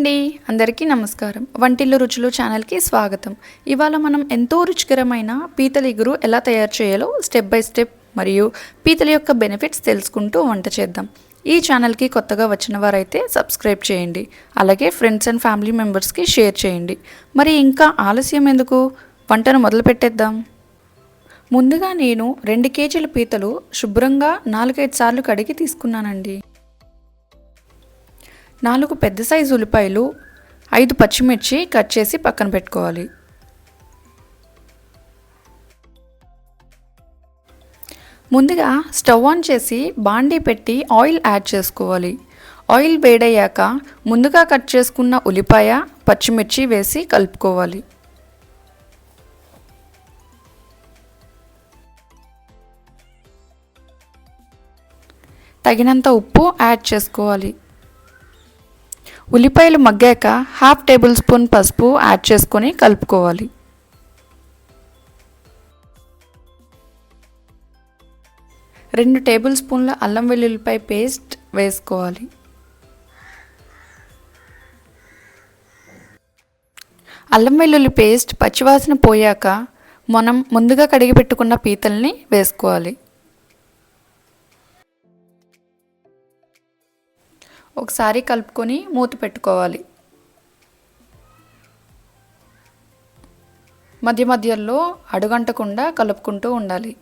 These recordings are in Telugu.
అండి. అందరికీ నమస్కారం. వంటిల్లు రుచులు ఛానల్కి స్వాగతం. ఇవాళ మనం ఎంతో రుచికరమైన పీతల ఇగురు ఎలా తయారు చేయాలో స్టెప్ బై స్టెప్ మరియు పీతల యొక్క బెనిఫిట్స్ తెలుసుకుంటూ వంట చేద్దాం. ఈ ఛానల్కి కొత్తగా వచ్చిన వారైతే సబ్స్క్రైబ్ చేయండి. అలాగే ఫ్రెండ్స్ అండ్ ఫ్యామిలీ మెంబర్స్కి షేర్ చేయండి. మరి ఇంకా ఆలస్యం ఎందుకు? వంటను మొదలు పెట్టేద్దాం. ముందుగా నేను రెండు కేజీల పీతలు శుభ్రంగా నాలుగైదు సార్లు కడిగి తీసుకున్నానండి. నాలుగు పెద్ద సైజు ఉల్లిపాయలు ఐదు పచ్చిమిర్చి కట్ చేసి పక్కన పెట్టుకోవాలి. ముందుగా స్టవ్ ఆన్ చేసి బాండీ పెట్టి ఆయిల్ యాడ్ చేసుకోవాలి. ఆయిల్ వేడయ్యాక ముందుగా కట్ చేసుకున్న ఉల్లిపాయ పచ్చిమిర్చి వేసి కలుపుకోవాలి. తగినంత ఉప్పు యాడ్ చేసుకోవాలి. ఉల్లిపాయలు మగ్గాక హాఫ్ టేబుల్ స్పూన్ పసుపు యాడ్ చేసుకొని కలుపుకోవాలి. రెండు టేబుల్ స్పూన్ల అల్లం వెల్లుల్లిపాయ పేస్ట్ వేసుకోవాలి. అల్లం వెల్లుల్లి పేస్ట్ పచ్చివాసన పోయాక మనం ముందుగా కడిగి పెట్టుకున్న పీతల్ని వేసుకోవాలి. ఒకసారి కలుపుకొని మూత పెట్టుకోవాలి. మధ్య మధ్యలో అడుగంటకుండా కలుపుకుంటూ ఉండాలి.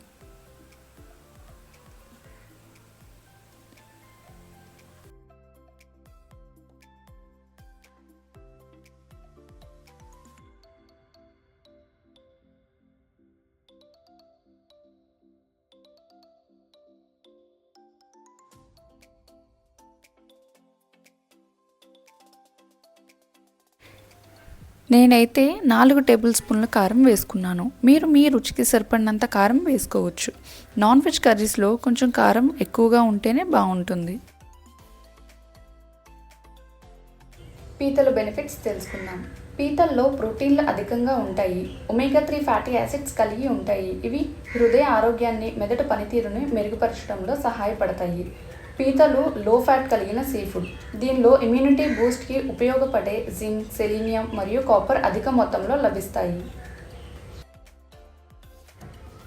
నేనైతే నాలుగు టేబుల్ స్పూన్ల కారం వేసుకున్నాను. మీరు మీ రుచికి సరిపడినంత కారం వేసుకోవచ్చు. నాన్ వెజ్ కర్రీస్లో కొంచెం కారం ఎక్కువగా ఉంటేనే బాగుంటుంది. పీతల బెనిఫిట్స్ తెలుసుకుందాం. పీతల్లో ప్రోటీన్లు అధికంగా ఉంటాయి. ఒమేగా త్రీ ఫ్యాటీ యాసిడ్స్ కలిగి ఉంటాయి. ఇవి హృదయ ఆరోగ్యాన్ని మెదడు పనితీరుని మెరుగుపరచడంలో సహాయపడతాయి. పీతలు లో ఫ్యాట్ కలిగిన సీ ఫుడ్. దీనిలో ఇమ్యూనిటీ బూస్ట్కి ఉపయోగపడే జింక్ సెలీనియం మరియు కాపర్ అధిక మొత్తంలో లభిస్తాయి.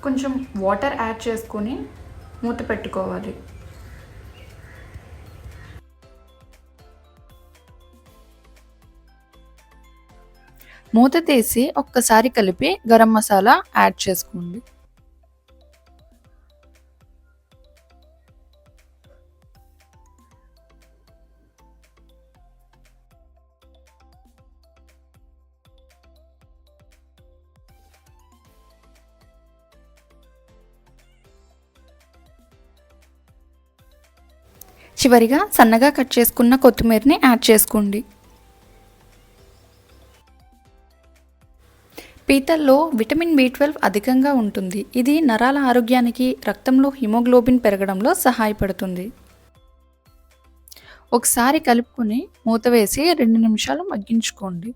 కొంచెం వాటర్ యాడ్ చేసుకొని మూత పెట్టుకోవాలి. మూత తీసి ఒక్కసారి కలిపి గరం మసాలా యాడ్ చేసుకోండి. చివరిగా సన్నగా కట్ చేసుకున్న కొత్తిమీరని యాడ్ చేసుకోండి. పీతల్లో విటమిన్ బి ట్వెల్వ్ అధికంగా ఉంటుంది. ఇది నరాల ఆరోగ్యానికి రక్తంలో హిమోగ్లోబిన్ పెరగడంలో సహాయపడుతుంది. ఒకసారి కలుపుకొని మూత వేసి రెండు నిమిషాలు మగ్గించుకోండి.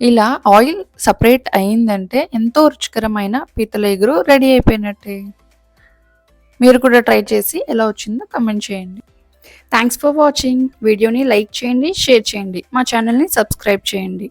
ఇలా ఆయిల్ సపరేట్ అయిందంటే ఎంతో రుచికరమైన పీతల ఎగురు రెడీ అయిపోయినట్టే. మీరు కూడా ట్రై చేసి ఎలా వచ్చిందో కమెంట్ చేయండి. థ్యాంక్స్ ఫర్ వాచింగ్ వీడియోని లైక్ చేయండి షేర్ చేయండి. మా ఛానల్ని సబ్స్క్రైబ్ చేయండి.